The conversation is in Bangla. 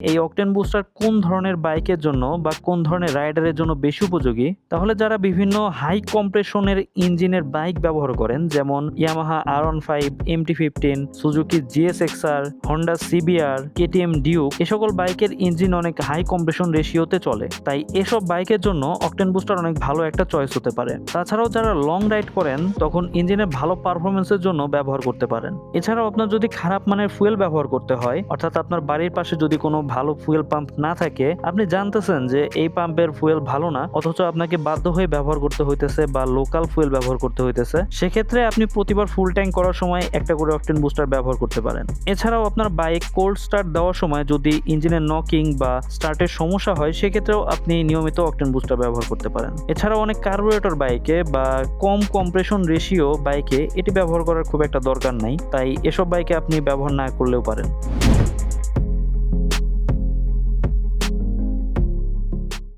এই অকটেন বুস্টার কোন ধরনের বাইকের জন্য বা কোন ধরনের রাইডারের জন্য বেশি উপযোগী? তাহলে যারা বিভিন্ন হাই কম্প্রেশনের ইঞ্জিনের বাইক ব্যবহার করেন, যেমন Yamaha R one five M T fifteen Suzuki GS XR Honda CBR KTM Duke এ সকল বাইকের ইঞ্জিন অনেক হাই কম্প্রেশন রেশিওতে চলে। তাই এসব বাইকের জন্য অকটেন বুস্টার অনেক ভালো একটা চয়েস হতে পারে। তাছাড়াও যারা লং রাইড করেন, তখন ইঞ্জিনের ভালো পারফরমেন্সের জন্য ব্যবহার করতে পারেন। এছাড়াও আপনার যদি খারাপ মানের ফুয়েল ব্যবহার করতে হয়, অর্থাৎ আপনার বাড়ির পাশে যদি কোনো ভালো ফুয়েল পাম্প না থাকে, আপনি জানতেছেন যে এই পাম্পের ফুয়েল ভালো না, অথচ আপনাকে বাধ্য হয়ে ব্যবহার করতে হইতেছে বা লোকাল ফুয়েল ব্যবহার করতে হইতেছে, সেক্ষেত্রে আপনি প্রতিবার ফুল ট্যাঙ্ক করার সময় একটা করে অকটেন বুস্টার ব্যবহার করতে পারেন। এছাড়াও আপনার বাইক কোল্ড স্টার্ট দেওয়ার সময় যদি ইঞ্জিনের নকিং বা স্টার্টের সমস্যা হয়, সেক্ষেত্রেও আপনি নিয়মিত অকটেন বুস্টার ব্যবহার করতে পারেন। এছাড়াও অনেক কার্বোরেটর বাইকে বা কম কম্প্রেশন রেশিও বাইকে এটি ব্যবহার করার খুব একটা দরকার নাই, তাই এসব বাইকে আপনি ব্যবহার না করলেও পারেন।